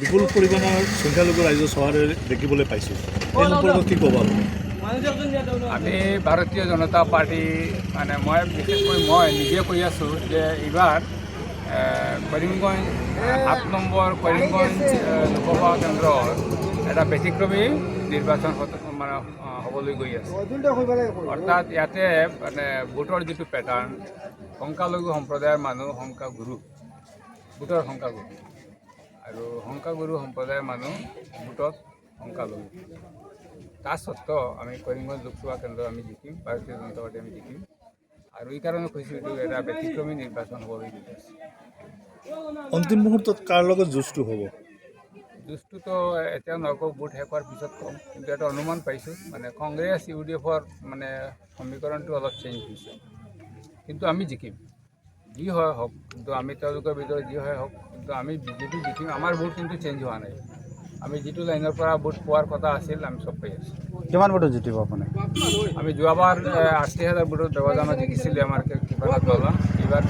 বিপুল পৰিমাণৰ সংখ্যালঘু ৰাইজ চহৰে দেখিবলৈ পাইছোঁ। এই সম্পৰ্কত কি ক'ব আমি ভাৰতীয় জনতা পাৰ্টি মানে মই বিশেষকৈ মই নিজে কৈ আছোঁ যে এইবাৰ কৰিমগঞ্জ সাত নম্বৰ কৰিমগঞ্জ লোকসভা কেন্দ্ৰৰ এটা ব্যতিক্ৰমী নিৰ্বাচন মানে হ'বলৈ গৈ আছে। অৰ্থাৎ ইয়াতে মানে ভোটৰ যিটো পেটাৰ্ণ সংখ্যালঘু সম্প্ৰদায়ৰ মানুহ সংখ্যাগুৰু ভোটৰ সংখ্যাগুৰু সংখ্যাগুৰু সম্প্ৰদায়ৰ মানুহ ভোটত সংখ্যালঘু তাৰ স্বত্বেও আমি কৰিমগঞ্জ লোকসভা কেন্দ্ৰ আমি জিকিম ভাৰতীয় জনতা পাৰ্টি আমি জিকিম। আৰু এই কাৰণে কৈছোঁ এইটো এটা ব্যতিক্ৰমী নিৰ্বাচন গৈ আছে অন্তিম মুহূৰ্তত কাৰ লগত যুঁজটো হ'ব? যুঁজটোতো এতিয়া নকওঁ ভোট শেষ হোৱাৰ পিছত ক'ম। কিন্তু এটা অনুমান পাইছোঁ মানে কংগ্ৰেছ ইউ ডি এফৰ মানে সমীকৰণটো অলপ চেঞ্জ হৈছে। কিন্তু আমি জিকিম। যি হয় হওক কিন্তু আমি তেওঁলোকৰ ভিতৰত যি হয় হওক কিন্তু আমি বিজেপি জিতিম আমাৰ ভোট কিন্তু চেঞ্জ হোৱা নাই। আমি যিটো লাইনৰ পৰা ভোট পোৱাৰ কথা আছিল আমি চব পাই আছোঁ। কিমান ভোটত জিতিব আপুনি? আমি যোৱাবাৰ আশী হাজাৰ ভোটত ব্যৱধানত জিকিছিলোঁ আমাৰ কিবা দল এইবাৰ